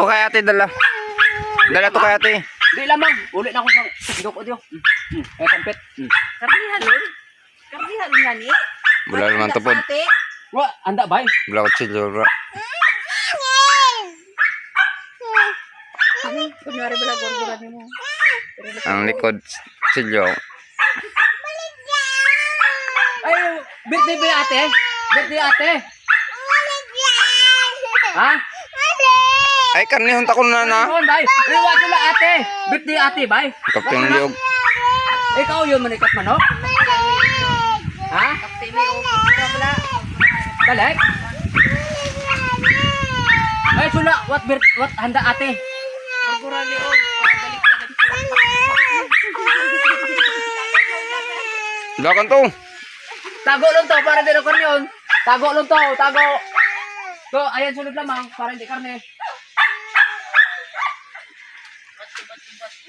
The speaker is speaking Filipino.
To kay ate dala. Dala to kay ate. Di lamang. Ulit na ako sa dok o diyo. Mm. Mm. Eh, kampit. Mm. Karbihan nun. Karbihan nun nga ni. Wala naman to pod. Wa, anda bay. Wala ko chilyo bro. Kami, kunyari bala gorgoran mo. Ang likod chilyo. Ay, birthday ba ate? Birthday ate. Ha? Ay karnihon ta ko na na. Noon, bay. Iwa sila ate. Birthday ate, bay. Kapteng liog. Ikaw yun manikat manok? Ha? Kaptimi o kumpura bala. Balik? Ay, sula. What bir what handa ate? Gorgoran ni og. Balik ka dito. Lakan to. Tago lang to para di na karne Tago lang to, tago. To, ayan sunod lamang para hindi karne.